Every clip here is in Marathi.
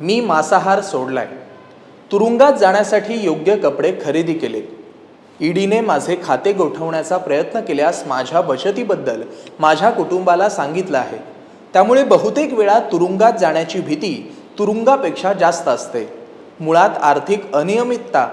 मी मांसाहार सोडलाय. तुरुंगात जाण्यासाठी योग्य कपडे खरेदी केले ईडीने माझे खाते गोठवण्याचा प्रयत्न केल्यास माझ्या बचतीबद्दल माझ्या कुटुंबाला सांगितलं आहे. त्यामुळे बहुतेक वेळा तुरुंगात जाण्याची भीती तुरुंगापेक्षा जास्त असते. मुळात आर्थिक अनियमितता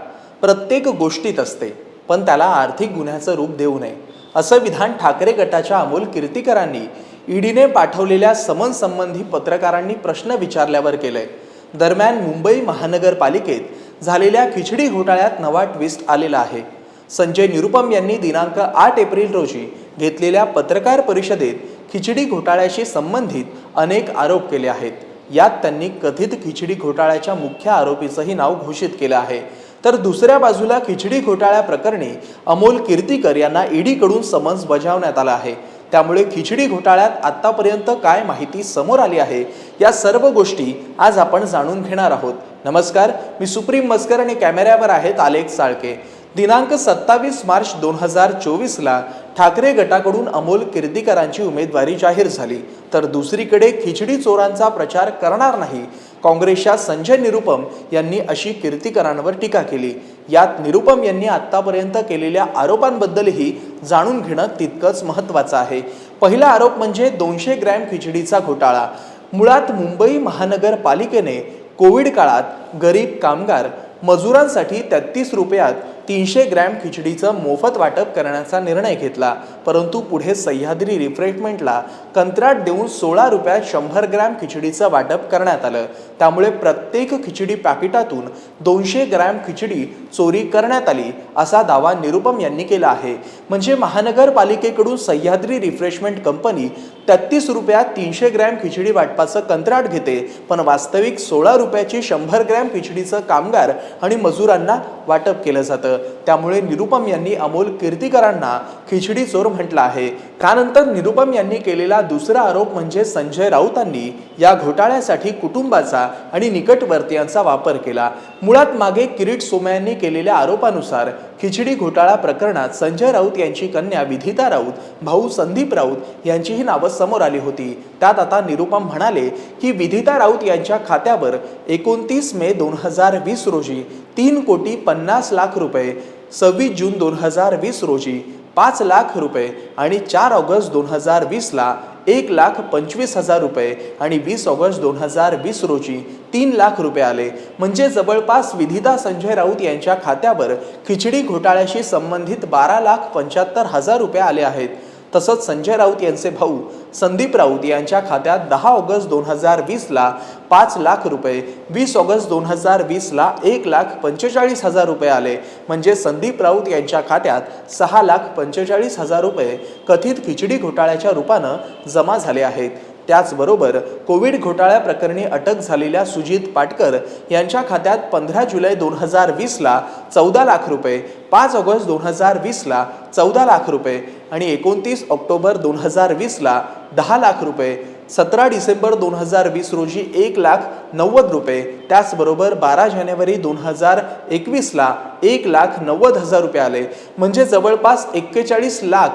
प्रत्येक गोष्टीत असते पण त्याला आर्थिक गुन्ह्याचं रूप देऊ नये असं विधान ठाकरे गटाच्या अमोल कीर्तिकरांनी ईडीने पाठवलेल्या समन संबंधी पत्रकारांनी प्रश्न विचारल्यावर केलंय. दरम्यान मुंबई महानगरपालिकेत झालेल्या खिचडी घोटाळ्यात नवा ट्विस्ट आलेला आहे. संजय निरुपम यांनी दिनांक आठ एप्रिल रोजी घेतलेल्या पत्रकार परिषदेत खिचडी घोटाळ्याशी संबंधित अनेक आरोप केले आहेत. यात त्यांनी कथित खिचडी घोटाळ्याच्या मुख्य आरोपीचंही नाव घोषित केलं आहे. तर दुसऱ्या बाजूला खिचडी घोटाळ्या प्रकरणी अमोल कीर्तीकर यांना ईडीकडून समन्स बजावण्यात आला आहे. त्यामुळे खिचडी घोटाळ्यात आतापर्यंत काय माहिती समोर आली आहे या सर्व गोष्टी आज आपण जाणून घेणार आहोत. नमस्कार मी सुप्रीम मस्कर आणि कॅमेऱ्यावर आहेत आलेख साळके. दिनांक सत्तावीस मार्च दोन हजार चोवीसला ठाकरे गटाकडून अमोल कीर्तीकरांची उमेदवारी जाहीर झाली. तर दुसरीकडे खिचडी चोरांचा प्रचार करणार नाही. काँग्रेसच्या संजय निरुपम यांनी अशी कीर्तीकरांवर टीका केली. यात निरुपम यांनी आतापर्यंत केलेल्या आरोपांबद्दलही जाणून घेणं तितकंच महत्त्वाचं आहे. पहिला आरोप म्हणजे दोनशे ग्रॅम खिचडीचा घोटाळा. मुळात मुंबई महानगरपालिकेने कोविड काळात गरीब कामगार मजुरांसाठी तेहतीस रुपयात तीनशे ग्रॅम खिचडीचं मोफत वाटप करण्याचा निर्णय घेतला. परंतु पुढे सह्याद्री रिफ्रेशमेंटला कंत्राट देऊन सोळा रुपयात शंभर ग्रॅम खिचडीचं वाटप करण्यात आलं. त्यामुळे प्रत्येक खिचडी पॅकेटातून दोनशे ग्रॅम खिचडी चोरी करण्यात आली असा दावा निरुपम यांनी केला आहे. म्हणजे महानगरपालिकेकडून सह्याद्री रिफ्रेशमेंट कंपनी तेहतीस रुपयात तीनशे ग्रॅम खिचडी वाटपाचं कंत्राट घेते. पण वास्तविक सोळा रुपयाची शंभर ग्रॅम खिचडीचं कामगार आणि मजुरांना वाटप केलं जातं. त्यामुळे निरुपम यांनी अमोल कीर्तीकरांना खिचडी चोर म्हटलं आहे. त्यानंतर निरुपम यांनी केलेला दुसरा आरोप म्हणजे संजय राऊतांनी या घोटाळ्यासाठी कुटुंबाचा आणि निकटवर्तीयांचा वापर केला. मुळात मागे किरीट सोमयांनी केलेल्या आरोपानुसार खिचडी घोटाळा प्रकरणात संजय राऊत यांची कन्या विधिता राऊत भाऊ संदीप राऊत यांचीही नावं समोर आली होती. त्यात आता निरुपम म्हणाले की विधिता राऊत यांच्या खात्यावर एकोणतीस मे दोन हजार वीस रोजी तीन कोटी पन्नास लाख रुपये सव्वीस जून दोन हजार वीस रोजी पाच लाख रुपये आणि चार ऑगस्ट दोन हजार वीसला एक लाख पंचवीस हजार रुपये आणि वीस ऑगस्ट दोन हजार वीस रोजी तीन लाख रुपये आले. म्हणजे जवळपास विधिता संजय राऊत यांच्या खात्यावर खिचडी घोटाळ्याशी संबंधित बारा लाख पंच्याहत्तर हजार रुपये आले आहेत. तसंच संजय राऊत यांचे भाऊ संदीप राऊत यांच्या खात्यात दहा ऑगस्ट दोन हजार वीसला पाच लाख रुपये वीस ऑगस्ट दोन हजार वीसला एक लाख पंचेचाळीस हजार रुपये आले. म्हणजे संदीप राऊत यांच्या खात्यात सहा लाख पंचेचाळीस हजार रुपये कथित खिचडी घोटाळ्याच्या रूपानं जमा झाले आहेत. त्याचबरोबर कोविड घोटाळ्या प्रकरणी अटक झालेल्या सुजित पाटकर यांच्या खात्यात पंधरा जुलै दोन हजार वीसला चौदा लाख रुपये पाच ऑगस्ट दोन हजार वीसला चौदा लाख रुपये आणि एकोणतीस ऑक्टोबर दोन हजार वीसला दहा लाख रुपये सतरा डिसेंबर दोन हजार वीस रोजी एक लाख नव्वद रुपये त्याचबरोबर बारा जानेवारी दोन हजार एकवीसला एक लाख नव्वद हजार रुपये आले. म्हणजे जवळपास एक्केचाळीस लाख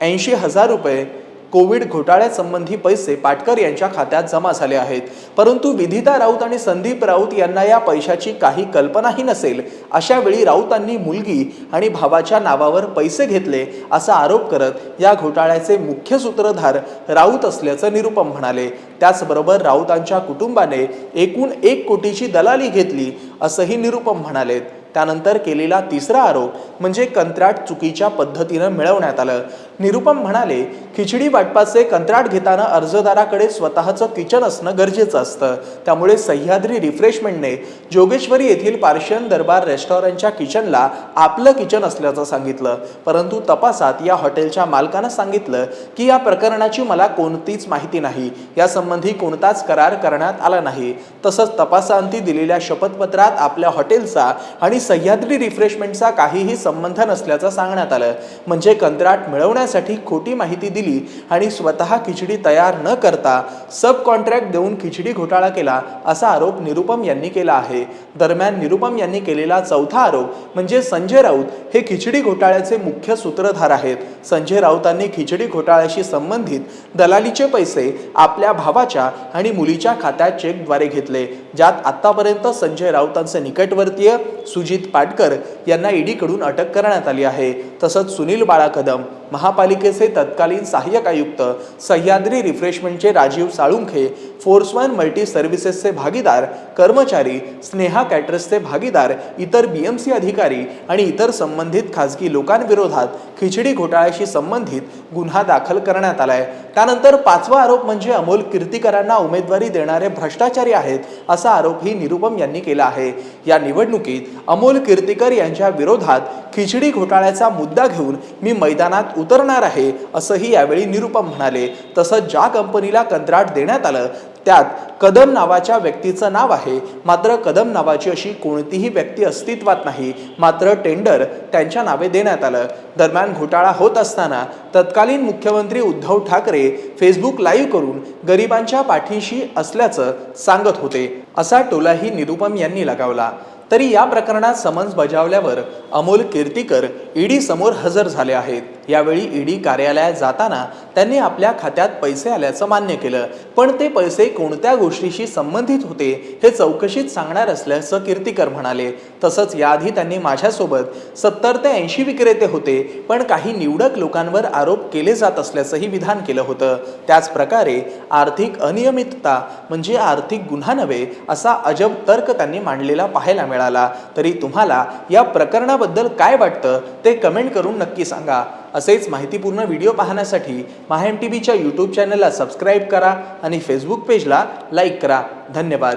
ऐंशी हजार रुपये कोविड घोटाळ्यासंबंधी पैसे पाटकर यांच्या खात्यात जमा झाले आहेत. परंतु विधिता राऊत आणि संदीप राऊत यांना या पैशाची काही कल्पनाही नसेल. अशा वेळी राऊतांनी मुलगी आणि भावाच्या नावावर पैसे घेतले असा आरोप करत या घोटाळ्याचे मुख्य सूत्रधार राऊत असल्याचं निरुपम म्हणाले. त्याचबरोबर राऊतांच्या कुटुंबाने एकूण एक कोटीची दलाली घेतली असंही निरुपम म्हणाले. त्यानंतर केलेला तिसरा आरोप म्हणजे कंत्राट चुकीच्या पद्धतीनं मिळवण्यात आलं. निरुपम म्हणाले खिचडी वाटपाचे कंत्राट घेताना अर्जदाराकडे स्वतःचं किचन असणं गरजेचं असतं. त्यामुळे सह्याद्री रिफ्रेशमेंटने जोगेश्वरी येथील पार्शियन दरबार रेस्टॉरंटच्या किचनला आपलं किचन असल्याचं सांगितलं. परंतु तपासात या हॉटेलच्या मालकानं सांगितलं की या प्रकरणाची मला कोणतीच माहिती नाही. यासंबंधी कोणताच करार करण्यात आला नाही. तसंच तपासाअंती दिलेल्या शपथपत्रात आपल्या हॉटेलचा आणि सह्याद्री रिफ्रेशमेंटचा काहीही संबंध नसल्याचं सांगण्यात आलं. म्हणजे कंत्राट मिळवण्यासाठी करण्यासाठी खोटी माहिती दिली आणि स्वतः खिचडी तयार न करता सब कॉन्ट्रॅक्ट देऊन खिचडी घोटाळा केला असा आरोप निरुपम यांनी केला आहे. दरम्यान निरुपम यांनी केलेला चौथा आरोप म्हणजे संजय राऊत हे खिचडी घोटाळ्याचे मुख्य सूत्रधार आहेत. संजय राऊतांनी खिचडी घोटाळ्याशी संबंधित दलालीचे पैसे आपल्या भावाच्या आणि मुलीच्या खात्यात चेकद्वारे घेतले ज्यात आतापर्यंत संजय राऊतांचे निकटवर्तीय सुजित पाटकर यांना ईडीकडून अटक करण्यात आली आहे. तसंच सुनील बाळा कदम महापालिकेचे तत्कालीन सहाय्यक आयुक्त Sahyadri रिफ्रेशमेंटचे Rajiv Salunkhe force one multi सर्व्हिसेसचे भागीदार कर्मचारी स्नेहा कॅटरसचे भागीदार इतर बी एम सी अधिकारी आणि इतर संबंधित खाजगी लोकांविरोधात खिचडी घोटाळ्याशी संबंधित गुन्हा दाखल करण्यात आलाय. त्यानंतर पाचवा आरोप म्हणजे अमोल कीर्तीकरांना उमेदवारी देणारे भ्रष्टाचारी आहेत असा आरोपही निरुपम यांनी केला आहे. या निवडणुकीत अमोल कीर्तीकर यांच्या विरोधात खिचडी घोटाळ्याचा मुद्दा घेऊन मी मैदानात उतरणार आहे असंही यावेळी निरुपम म्हणाले. तसंच ज्या कंपनीला कंत्राट देण्यात आलं त्यात कदम नावाच्या व्यक्तीचं नाव आहे. मात्र कदम नावाची अशी कोणतीही व्यक्ती अस्तित्वात नाही. मात्र टेंडर त्यांच्या नावे देण्यात आलं. दरम्यान घोटाळा होत असताना तत्कालीन मुख्यमंत्री उद्धव ठाकरे फेसबुक लाईव्ह करून गरिबांच्या पाठीशी असल्याचं सांगत होते. असा टोलाही निरुपम यांनी लगावला. तरी या प्रकरणात समन्स बजावल्यावर अमोल कीर्तीकर ईडी समोर हजर झाले आहेत. यावेळी ईडी कार्यालयात जाताना त्यांनी आपल्या खात्यात पैसे आल्याचं मान्य केलं. पण ते पैसे कोणत्या गोष्टीशी संबंधित होते हे चौकशीत सांगणार असल्याचं कीर्तीकर म्हणाले. तसंच याआधी त्यांनी माझ्यासोबत सत्तर ते ऐंशी विक्रेते होते पण काही निवडक लोकांवर आरोप केले जात असल्याचंही विधान केलं होतं. त्याच प्रकारे आर्थिक अनियमितता म्हणजे आर्थिक गुन्हा नव्हे असा अजब तर्क त्यांनी मांडलेला पाहायला मिळाला. तरी तुम्हाला या प्रकरणा याबद्दल काय वाटतं ते कमेंट करून नक्की सांगा. असेच माहितीपूर्ण व्हिडिओ पाहण्यासाठी माहा एम टी व्हीच्या यूट्यूब चॅनलला सबस्क्राईब करा आणि फेसबुक पेजला लाईक करा. धन्यवाद.